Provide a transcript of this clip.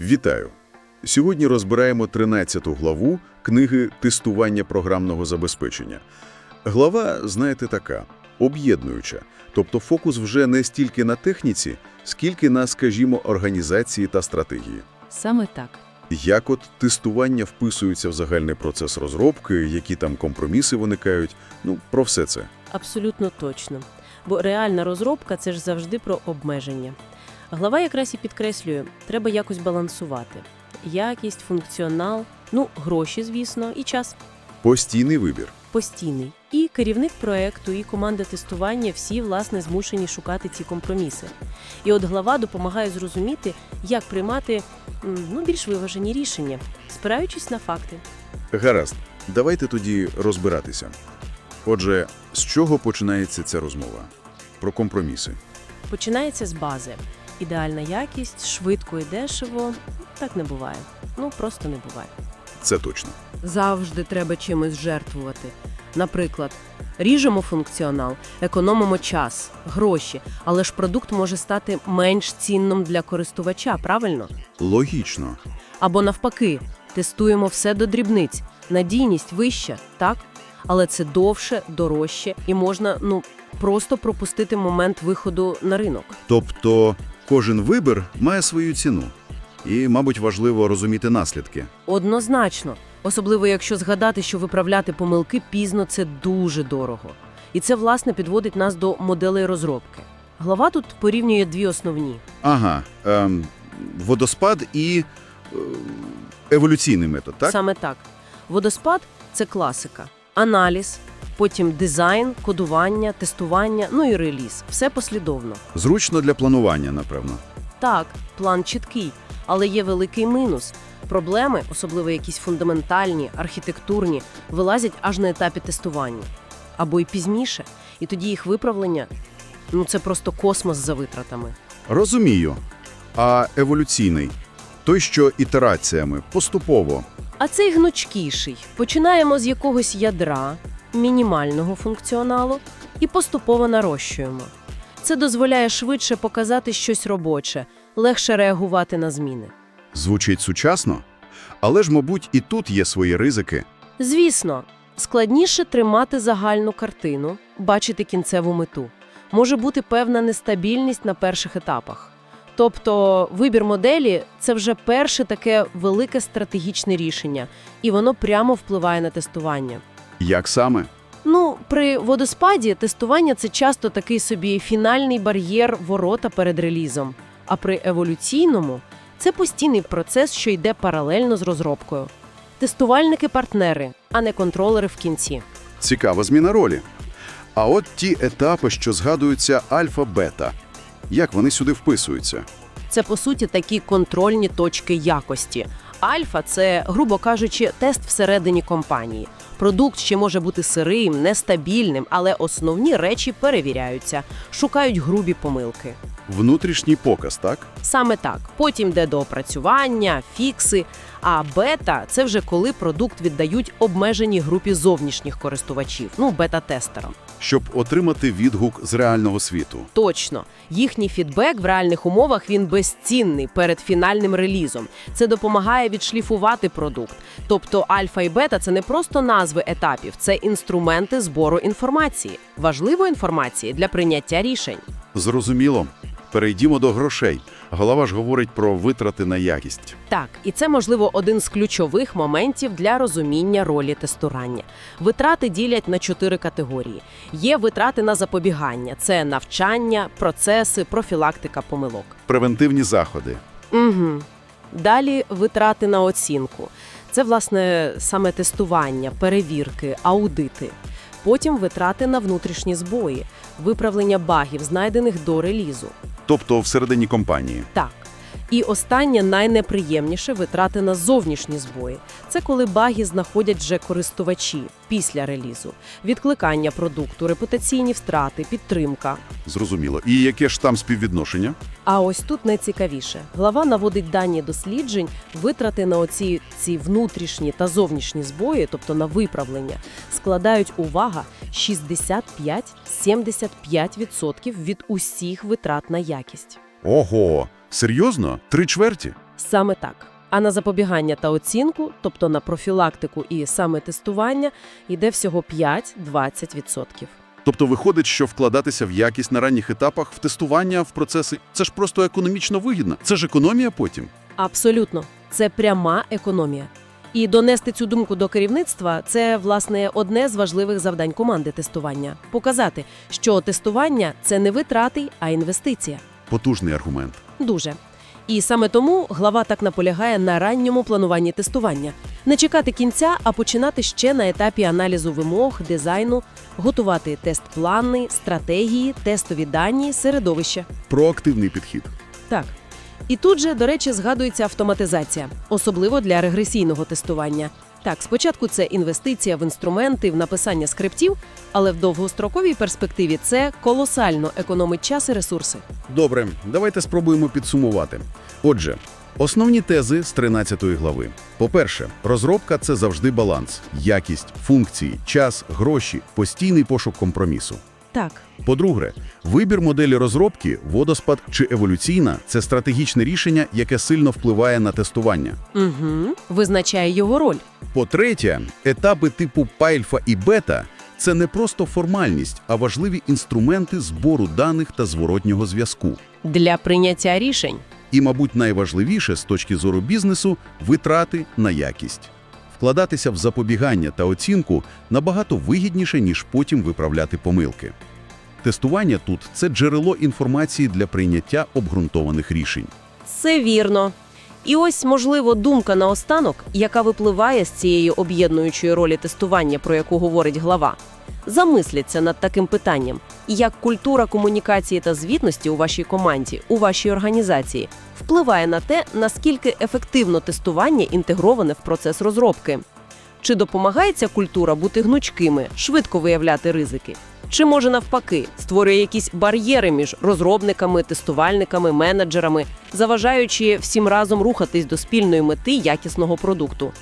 Вітаю! Сьогодні розбираємо 13 главу книги «Тестування програмного забезпечення». Глава, знаєте, така – об'єднуюча, тобто фокус вже не стільки на техніці, скільки на, скажімо, організації та стратегії. Саме так. Як от тестування вписується в загальний процес розробки, які там компроміси виникають, ну, про все це. Абсолютно точно. Бо реальна розробка це ж завжди про обмеження. Глава якраз і підкреслює, треба якось балансувати. Якість, функціонал, ну, гроші, звісно, і час Постійний вибір. постійний. І керівник проекту, і команда тестування всі, власне, змушені шукати ці компроміси. І от глава допомагає зрозуміти, як приймати ну, більш виважені рішення, спираючись на факти. Гаразд, давайте тоді розбиратися. Отже, з чого починається ця розмова? Про компроміси. Починається з бази. Ідеальна якість, швидко і дешево. Так не буває. Ну просто не буває. Це точно. Завжди треба чимось жертвувати. Наприклад, ріжемо функціонал, економимо час, гроші, але ж продукт може стати менш цінним для користувача, правильно? Логічно. Або навпаки, тестуємо все до дрібниць. Надійність вища, так? Але це довше, дорожче і можна ну просто пропустити момент виходу на ринок. Тобто кожен вибір має свою ціну. І, мабуть, важливо розуміти наслідки. Однозначно, особливо якщо згадати, що виправляти помилки пізно це дуже дорого. І це, власне, підводить нас до моделей розробки. Глава тут порівнює дві основні. Ага, ем, водоспад і е, еволюційний метод, так? Саме так. Водоспад це класика. Аналіз, потім дизайн, кодування, тестування, ну і реліз. Все послідовно. Зручно для планування, напевно. Так, план чіткий, але є великий мінус. Проблеми, особливо якісь фундаментальні, архітектурні, вилазять аж на етапі тестування. Або й пізніше. І тоді їх виправлення ну це просто космос за витратами. Розумію. А еволюційний? Той, що ітераціями, поступово. А цей гнучкіший. Починаємо з якогось ядра, мінімального функціоналу, і поступово нарощуємо. Це дозволяє швидше показати щось робоче, легше реагувати на зміни. Звучить сучасно. Але ж, мабуть, і тут є свої ризики. Звісно, складніше тримати загальну картину, бачити кінцеву мету. Може бути певна нестабільність на перших етапах. Тобто вибір моделі це вже перше таке велике стратегічне рішення, і воно прямо впливає на тестування. Як саме? Ну, при водоспаді тестування це часто такий собі фінальний бар'єр ворота перед релізом. А при еволюційному це постійний процес, що йде паралельно з розробкою. Тестувальники-партнери, а не контролери в кінці. Цікава зміна ролі. А от ті етапи, що згадуються альфа-бета. Як вони сюди вписуються? Це по суті такі контрольні точки якості. Альфа це, грубо кажучи, тест всередині компанії. Продукт ще може бути сирим, нестабільним, але основні речі перевіряються, шукають грубі помилки. Внутрішній показ, так? Саме так. Потім йде до опрацювання, фікси. А бета це вже коли продукт віддають обмеженій групі зовнішніх користувачів, ну бета-тестерам. Щоб отримати відгук з реального світу. Точно, їхній фідбек в реальних умовах він безцінний перед фінальним релізом. Це допомагає відшліфувати продукт. Тобто альфа і бета це не просто назви етапів, це інструменти збору інформації, важливої інформації для прийняття рішень. Зрозуміло. Перейдімо до грошей. Голова ж говорить про витрати на якість. Так, і це можливо один з ключових моментів для розуміння ролі тестування. Витрати ділять на чотири категорії: є витрати на запобігання, це навчання, процеси, профілактика помилок. Превентивні заходи. Угу. Далі витрати на оцінку. Це, власне, саме тестування, перевірки, аудити. Потім витрати на внутрішні збої, виправлення багів, знайдених до релізу. Тобто всередині компанії. Так. І останнє найнеприємніше витрати на зовнішні збої. Це коли баги знаходять вже користувачі після релізу, відкликання продукту, репутаційні втрати, підтримка. Зрозуміло. І яке ж там співвідношення? А ось тут найцікавіше. Глава наводить дані досліджень, витрати на оці ці внутрішні та зовнішні збої, тобто на виправлення, складають увага 65-75% від усіх витрат на якість. Ого, серйозно? Три чверті? Саме так. А на запобігання та оцінку, тобто на профілактику і саме тестування, йде всього 5-20%. Тобто виходить, що вкладатися в якість на ранніх етапах, в тестування, в процеси – це ж просто економічно вигідно. Це ж економія потім. Абсолютно. Це пряма економія. І донести цю думку до керівництва – це, власне, одне з важливих завдань команди тестування. Показати, що тестування – це не витрати, а інвестиція. Потужний аргумент. Дуже. І саме тому глава так наполягає на ранньому плануванні тестування. Не чекати кінця, а починати ще на етапі аналізу вимог, дизайну, готувати тест-плани, стратегії, тестові дані, середовище. Проактивний підхід. Так. І тут же, до речі, згадується автоматизація, особливо для регресійного тестування. Так, спочатку це інвестиція в інструменти, в написання скриптів, але в довгостроковій перспективі це колосально економить час і ресурси. Добре, давайте спробуємо підсумувати. Отже, основні тези з 13 глави. По-перше, розробка – це завжди баланс. Якість, функції, час, гроші, постійний пошук компромісу. Так, По-друге, вибір моделі розробки, водоспад чи еволюційна – це стратегічне рішення, яке сильно впливає на тестування. угу. визначає його роль. По-третє, етапи типу пайльфа і бета – це не просто формальність, а важливі інструменти збору даних та зворотнього зв'язку. Для прийняття рішень. І, мабуть, найважливіше з точки зору бізнесу – витрати на якість. Вкладатися в запобігання та оцінку набагато вигідніше, ніж потім виправляти помилки. Тестування тут – це джерело інформації для прийняття обґрунтованих рішень. Це вірно. І ось, можливо, думка наостанок, яка випливає з цієї об'єднуючої ролі тестування, про яку говорить глава. Замисліться над таким питанням, як культура комунікації та звітності у вашій команді, у вашій організації впливає на те, наскільки ефективно тестування інтегроване в процес розробки. Чи допомагає ця культура бути гнучкими, швидко виявляти ризики? Чи може навпаки створює якісь бар'єри між розробниками, тестувальниками, менеджерами, заважаючи всім разом рухатись до спільної мети якісного продукту?